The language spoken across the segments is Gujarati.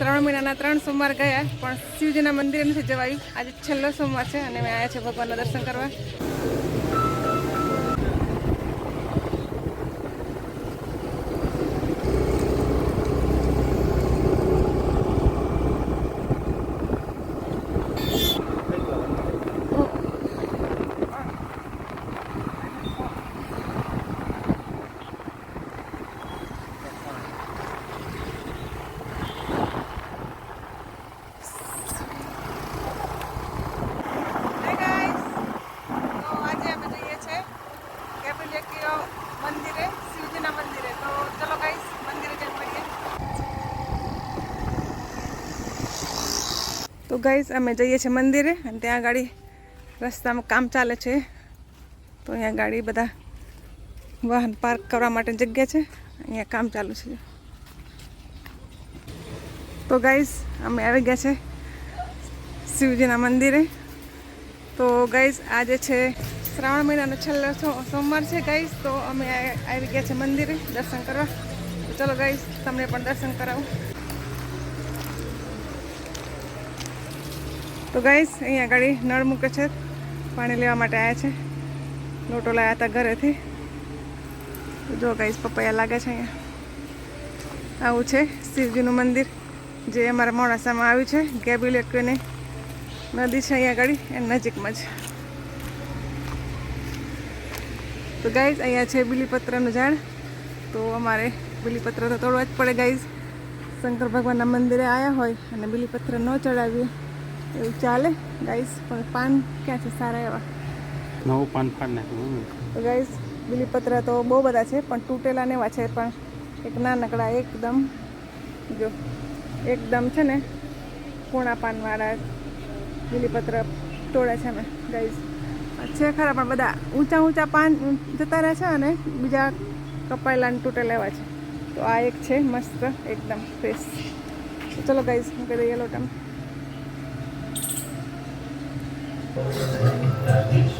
શ્રાવણ મહિનાના ત્રણ સોમવાર ગયા, પણ શિવજીના મંદિરે નથી જવાયું. આજે છેલ્લો સોમવાર છે અને મેં આવ્યા છે ભગવાનના દર્શન કરવા Hi guys. તો આજે અમે જઈએ છીએ કેપિલેટીઓ મંદિરે શિવજીના મંદિરે તો ચલો ગાઈસ મંદિરે જઈને મળીએ તો ગાઈસ અમે જઈએ છીએ મંદિરે અને ત્યાં ગાડી રસ્તામાં કામ ચાલે છે. તો અહીંયા ગાડી બધા વાહન પાર્ક કરવા માટે જગ્યા છે. અહીંયા કામ ચાલુ છે. તો ગાઈઝ અમે આવી ગયા છે શિવજીના મંદિરે. તો ગાઈઝ આજે છે શ્રાવણ મહિનાનો છેલ્લો સોમવાર છે ગાઈઝ તો અમે આવી ગયા છે મંદિરે દર્શન કરવા. તો ચલો ગાઈઝ તમને પણ દર્શન કરાવું. તો ગાઈઝ અહીંયા ગાડી નળ મૂકે છે. પાણી લેવા માટે આવ્યા છે. લોટો લાવ્યા હતા ઘરેથી. જો ગાઈસ પપૈયા લાગે છે અહીંયા. આવું છે શિવજીનું મંદિર, જે અમારા મોડાસામાં આવ્યું છે. ગેબ્યુલેટની નદી છે અહીંયા આગળ એની નજીકમાં જ. તો ગાઈઝ અહીંયા છે બીલીપત્રનું ઝાડ. તો અમારે બીલીપત્ર તો તોડવા જ પડે ગાઈઝ શંકર ભગવાનના મંદિરે આવ્યા હોય અને બીલીપત્ર ન ચડાવીએ. એવું ચાલે? ગાઈસ પણ પાન ક્યાં છે? સારા એવા. નવું પાન ફાડ નાખ્યું ગાઈસ બીલીપત્ર તો બહુ બધા છે પણ તૂટેલા ને એવા છે પણ એક નાનકડા એકદમ. જો એકદમ છે ને પૂણા પાનવાળા બીલીપત્ર તોડે છે અમે ગાઈસ છે ખરા પણ બધા ઊંચા ઊંચા પાન જતા રહે છે અને બીજા કપાયેલા તૂટેલા એવા છે. તો આ એક છે મસ્ત એકદમ ફ્રેશ ચલો ગાઈઝ હું કહી દઈએ લોટમ Gracias.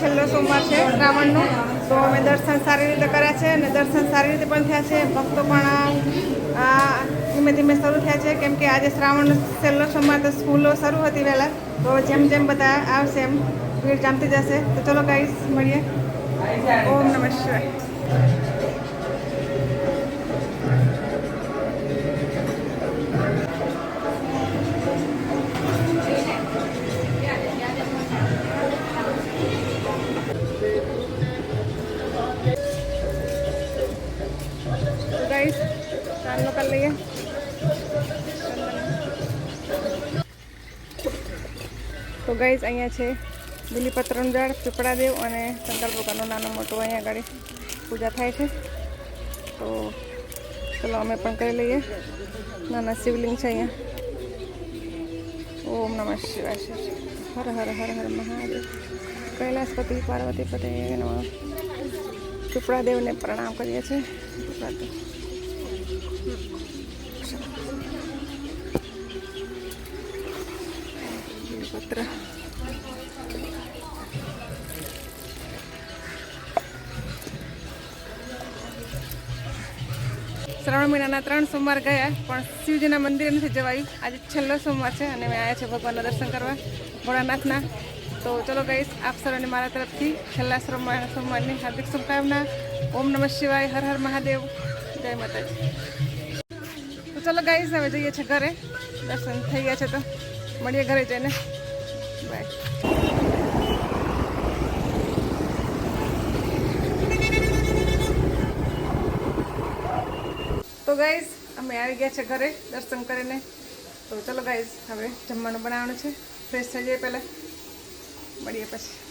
છેલ્લો સોમવાર છે શ્રાવણનો. તો અમે દર્શન સારી રીતે કર્યા છે અને દર્શન સારી રીતે પણ થયા છે. ભક્તો પણ ધીમે ધીમે શરૂ થયા છે. કેમ આજે શ્રાવણનો છેલ્લો સોમવાર તો સ્કૂલો શરૂ હતી વહેલા તો જેમ જેમ બધા આવશે એમ ભીડ જામતી જશે તો ચલો ગાઈસ મળીએ ઓમ નમઃ શિવાય તો ગાઈસ ચાલો કરી લઈએ તો ગાઈસ અહીંયા છે બીલીપત્રનું ઝાડ પીપળા દેવ અને શંકર ભગવાનનો નાનો મોટો અહીંયા આગળ પૂજા થાય છે. તો ચલો અમે પણ કરી લઈએ. નાના શિવલિંગ છે અહીંયા. ઓમ નમઃ શિવાય. શિવ શિવ. હર હર હર હર મહાદેવ. કૈલાસપતિ પાર્વતી પતે નમઃ પીપળા દેવને પ્રણામ કરીએ છીએ. પીપળા પત્ર. શ્રાવણ મહિનાના ત્રણ સોમવાર ગયા, પણ શિવજીના મંદિરે નથી જવાયું. આજે છેલ્લો સોમવાર છે અને અમે આવ્યા છે ભગવાનના દર્શન કરવા, ભોળાનાથના. તો ચલો ગઈશ આપ સર્વને મારા તરફથી છેલ્લા સોમવાર સોમવારની હાર્દિક શુભકામના. ઓમ નમઃ શિવાય, હર હર મહાદેવ. જય માતાજી. તો ચલો ગાઈસ હવે જઈએ છીએ ઘરે. દર્શન થઈ ગયા છે તો મળીએ ઘરે જઈને. બાય તો ગાઈસ અમે આવી ગયા છે ઘરે દર્શન કરીને. તો ચલો ગાઈસ હવે જમવાનું બનાવવાનું છે. ફ્રેશ થઈ જાય પહેલાં. મળીએ પછી.